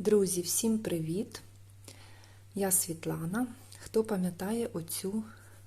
Друзі, всім привіт! Я Світлана. Хто пам'ятає оцю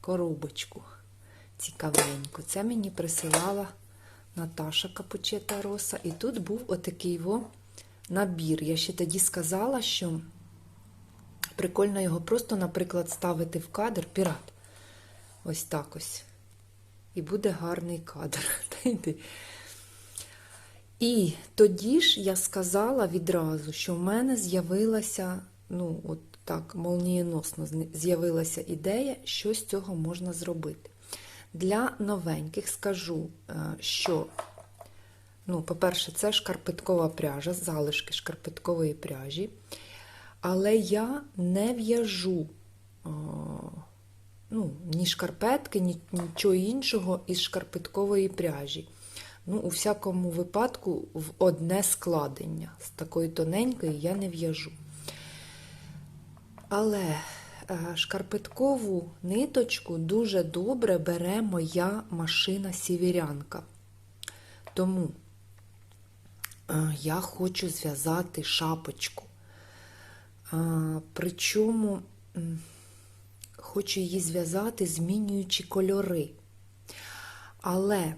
коробочку цікавеньку? Це мені присилала Наташа Капучета Роса. І тут був отакий во набір. Я ще тоді сказала, що прикольно його просто, наприклад, ставити в кадр пірат. Ось так ось. І буде гарний кадр. І тоді ж я сказала відразу, що в мене з'явилася, ну, от так, молнієносно з'явилася ідея, що з цього можна зробити. Для новеньких скажу, що, ну, по-перше, це шкарпеткова пряжа, залишки шкарпеткової пряжі. Але я не в'яжу ну, ні шкарпетки, ні, нічого іншого із шкарпеткової пряжі. Ну, у всякому випадку, в одне складення. З такої тоненької я не в'яжу. Але шкарпеткову ниточку дуже добре бере моя машина сівірянка. Тому я хочу зв'язати шапочку. Причому хочу її зв'язати, змінюючи кольори. Але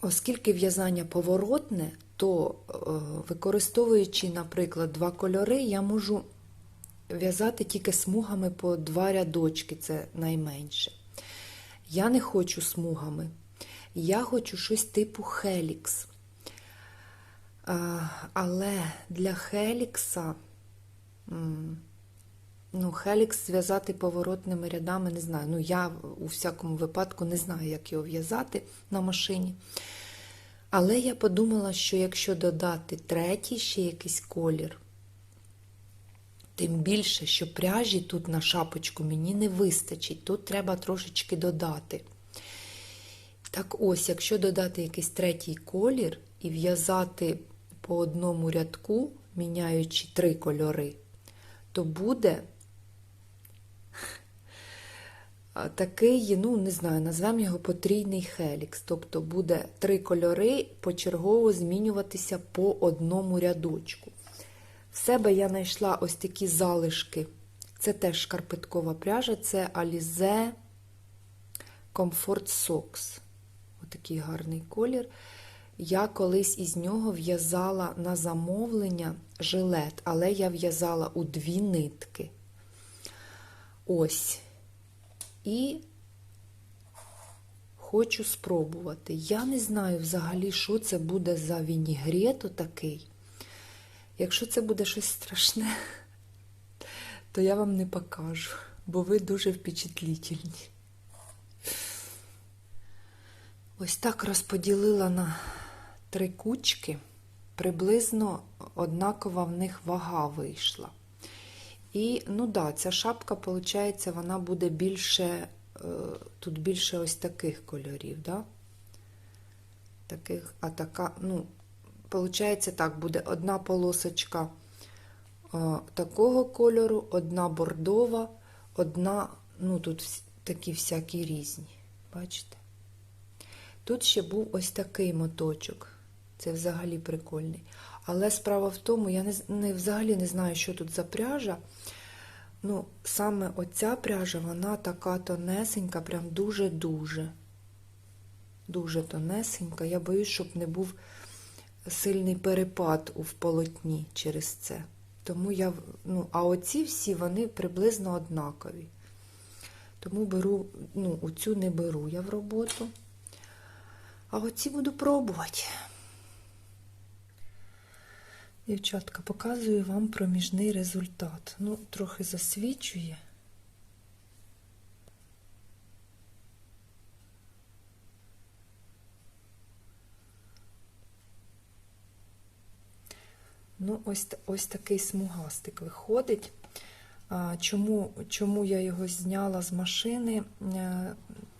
Оскільки в'язання поворотне, то використовуючи, наприклад, два кольори, я можу в'язати тільки смугами по два рядочки, це найменше. Я не хочу смугами. Я хочу щось типу Хелікс. Але для Хелікса. Ну, Хелікс зв'язати поворотними рядами не знаю. Ну, я у всякому випадку не знаю, як його в'язати на машині. Але я подумала, що якщо додати третій ще якийсь колір, тим більше, що пряжі тут на шапочку мені не вистачить. Тут треба трошечки додати. Так ось, якщо додати якийсь третій колір і в'язати по одному рядку, міняючи три кольори, то буде такий, ну, не знаю, назвемо його потрійний хелікс. Тобто буде три кольори почергово змінюватися по одному рядочку. В себе я знайшла ось такі залишки. Це теж шкарпеткова пряжа, це Alize Comfort Socks. Отакий гарний колір. Я колись із нього в'язала на замовлення жилет, але я в'язала у дві нитки. Ось. І хочу спробувати. Я не знаю взагалі, що це буде за вінігрето такий. Якщо це буде щось страшне, то я вам не покажу, бо ви дуже впечатлітельні. Ось так розподілила на три кучки, приблизно однакова в них вага вийшла. І, ну да, ця шапка, виходить, вона буде більше, тут більше ось таких кольорів, да? Таких, а така, ну, виходить, так, буде одна полосочка такого кольору, одна бордова, одна, ну, тут такі всякі різні. Бачите? Тут ще був ось такий моточок. Це взагалі прикольний. Але справа в тому, я не, не, взагалі не знаю, що тут за пряжа. Ну, саме оця пряжа, вона така тонесенька, прям дуже-дуже. Дуже тонесенька. Я боюсь, щоб не був сильний перепад у полотні через це. Тому я, ну, а оці всі, вони приблизно однакові. Тому беру, ну, оцю не беру я в роботу. А оці буду пробувати. Дівчатка, показую вам проміжний результат. Ну, трохи засвічує. Ну, ось ось такий смугастик виходить. Чому, Чому я його зняла з машини? Е,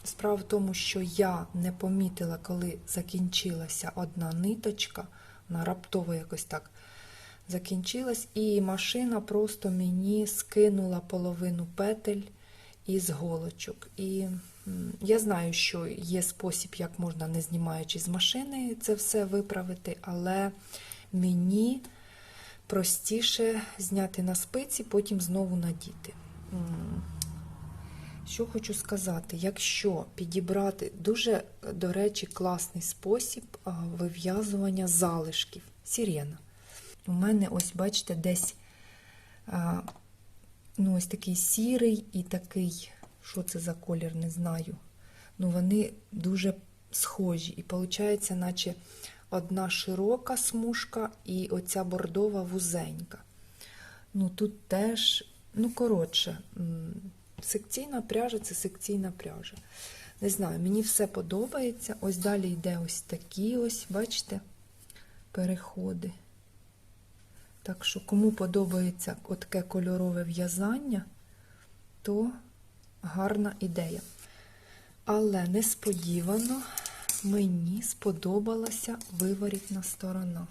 справа в тому, що я не помітила, коли закінчилася одна ниточка, вона раптово якось так закінчилась, і машина просто мені скинула половину петель із голочок. І Я знаю, що є спосіб, як можна, не знімаючи з машини, це все виправити, але мені простіше зняти на спиці, потім знову надіти. Що хочу сказати, якщо підібрати дуже, до речі, класний спосіб вив'язування залишків. Сірена. У мене, ось, бачите, десь а, ну, ось такий сірий і такий, що це за колір, не знаю. Ну, вони дуже схожі. І виходить, наче одна широка смужка і оця бордова вузенька. Ну, тут теж, ну, коротше, секційна пряжа це секційна пряжа. Не знаю, мені все подобається. Ось далі йде ось такі ось, бачите, переходи. Так що, кому подобається таке кольорове в'язання, то гарна ідея. Але несподівано мені сподобалася виворітна сторона.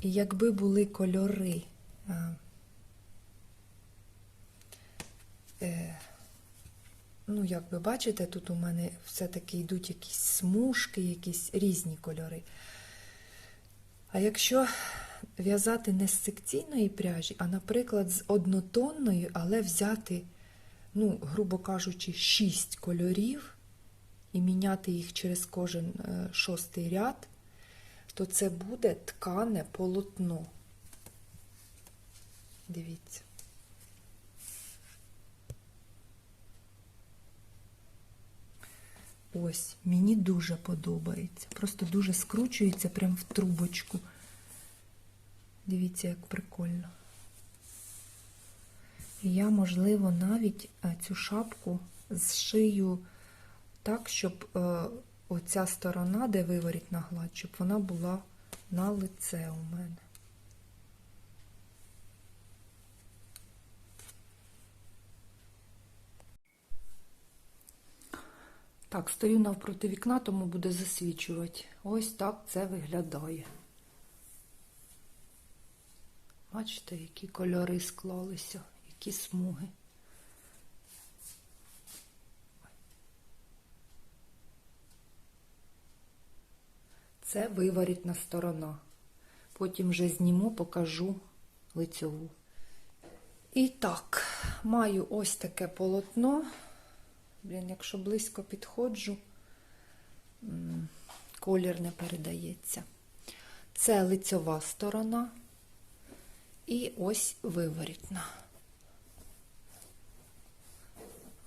І якби були кольори, е, е, ну, як ви бачите, тут у мене все-таки йдуть якісь смужки, якісь різні кольори. А якщо в'язати не з секційної пряжі, а, наприклад, з однотонної, але взяти, ну, грубо кажучи, шість кольорів і міняти їх через кожен е, шостий ряд, то це буде ткане полотно. Дивіться. Ось, мені дуже подобається. Просто дуже скручується прям в трубочку. Дивіться, як прикольно. І я, можливо, навіть е, цю шапку зшию так, щоб е, оця сторона, де виворітна гладь, щоб вона була на лице у мене. Так, стою навпроти вікна, тому буде засвічувати. Ось так це виглядає. Бачите, які кольори склалися, які смуги. Це виворітна сторона. Потім вже зніму, покажу лицьову. І так, маю ось таке полотно. Блін, якщо близько підходжу, колір не передається. Це лицьова сторона і ось виворітна.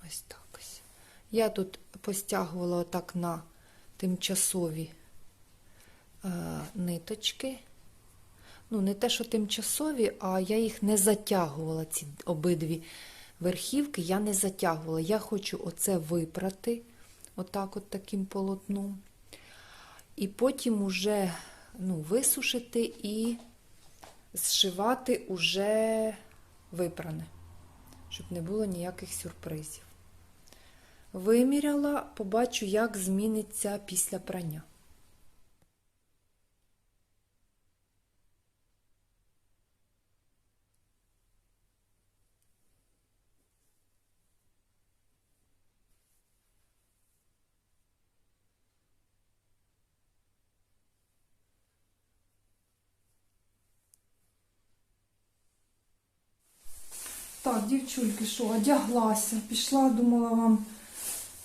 Ось так ось. Я тут постягувала отак на тимчасові е, ниточки. Ну, не те, що тимчасові, а я їх не затягувала, ці обидві верхівки я не затягувала. Я хочу оце випрати, отак от таким полотном. І потім уже ну, висушити і зшивати уже випране, щоб не було ніяких сюрпризів. Виміряла, побачу, як зміниться після прання. Так, дівчульки, що, одяглася, пішла, думала вам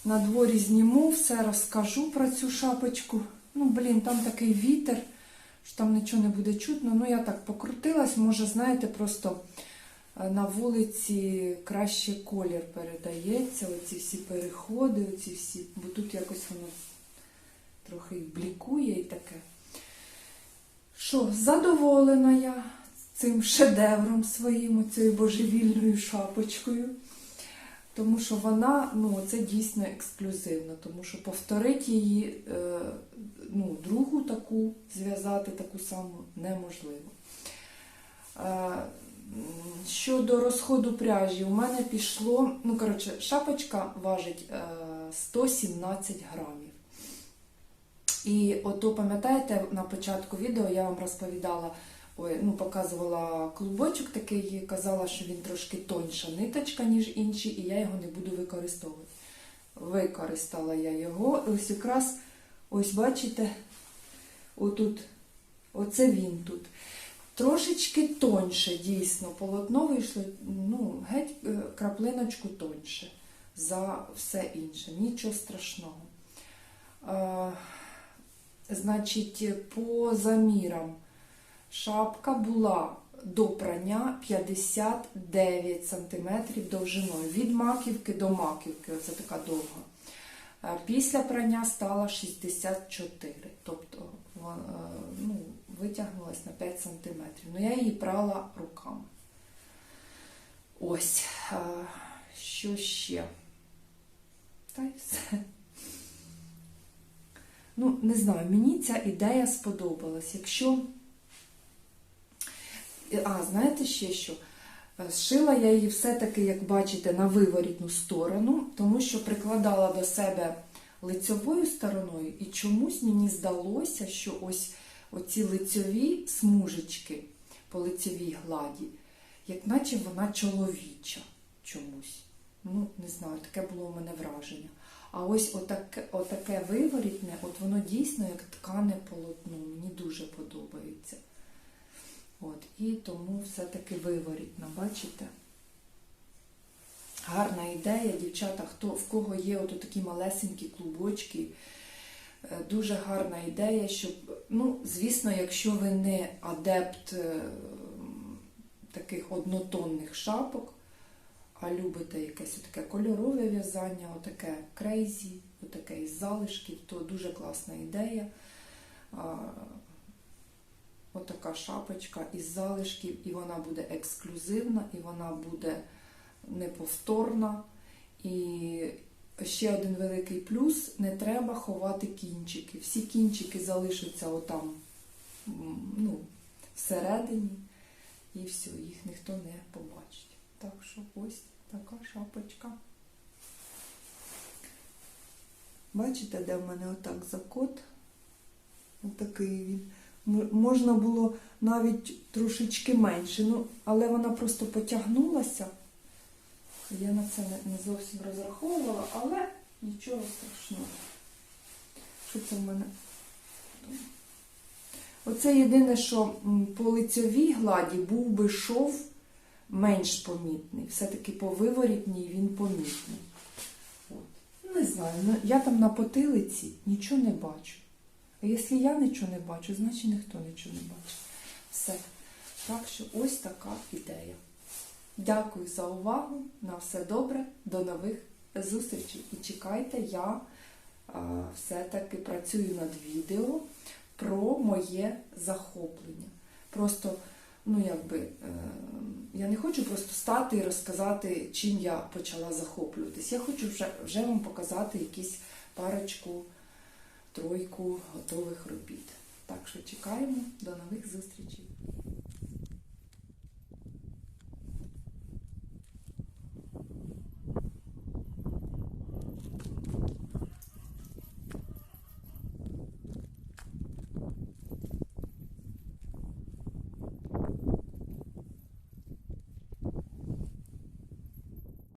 на дворі зніму, все розкажу про цю шапочку. Ну, блін, там такий вітер, що там нічого не буде чутно. Ну, я так покрутилась, може, знаєте, просто е, на вулиці краще колір передається, оці всі переходи, оці всі, бо тут якось воно трохи блікує і таке. Що, задоволена я цим шедевром своїм, цією божевільною шапочкою. Тому що вона, ну, це дійсно ексклюзивно, тому що повторити її, е, ну, другу таку, зв'язати таку саму неможливо. Е, Щодо розходу пряжі, у мене пішло, ну, коротше, шапочка важить е, 117 грамів. І ото, пам'ятаєте, на початку відео я вам розповідала, ну, показувала клубочок такий, і казала, що він трошки тоньша ниточка, ніж інші, і я його не буду використовувати. Використала я його. Ось якраз, ось бачите, отут, оце він тут. Трошечки тоньше, дійсно, полотно вийшло, ну, геть е, краплиночку тоньше за все інше. Нічого страшного. Е, значить, по замірам шапка була до прання 59 см довжиною. Від маківки до маківки, оце така довга. Е, Після прання стала 64, тобто е, ну, витягнулась на 5 см. Ну, я її прала руками. Ось, е, що ще? Та й все. Ну, не знаю, мені ця ідея сподобалась. Якщо. А, знаєте ще що? Е, Зшила я її все-таки, як бачите, на виворітну сторону, тому що прикладала до себе лицьовою стороною, і чомусь мені здалося, що ось оці лицьові смужечки по лицьовій гладі, як наче вона чоловіча чомусь. Ну, не знаю, таке було у мене враження. А ось отаке, отаке виворітне, от воно дійсно як ткане полотно. Мені дуже подобається. От, і тому все-таки виворітна, бачите? Гарна ідея, дівчата, хто, в кого є от такі малесенькі клубочки, е, дуже гарна ідея, щоб, ну, звісно, якщо ви не адепт е, таких однотонних шапок, а любите якесь таке кольорове в'язання, отаке крейзі, отаке із залишків, то дуже класна ідея. Отака шапочка із залишків, і вона буде ексклюзивна, і вона буде неповторна. І ще один великий плюс: не треба ховати кінчики. Всі кінчики залишаться отам ну, всередині, і все, їх ніхто не побачить. Так що ось така шапочка. Бачите, де в мене отак закот? Отакий він. Можна було навіть трошечки менше, ну, але вона просто потягнулася. Я на це не, не зовсім розраховувала, але нічого страшного. Що це в мене? Оце єдине, що по лицьовій гладі був би шов менш помітний. Все-таки по виворітній він помітний. От. Не знаю, ну, я там на потилиці нічого не бачу. А якщо я нічого не бачу, значить ніхто нічого не бачить. Все. Так що ось така ідея. Дякую за увагу. На все добре. До нових зустрічей. І чекайте, я все-таки працюю над відео про моє захоплення. Просто, ну якби, е, я не хочу просто стати і розказати, чим я почала захоплюватись. Я хочу вже, вже вам показати якісь парочку, тройку готових робіт. Так що чекаємо до нових зустрічей.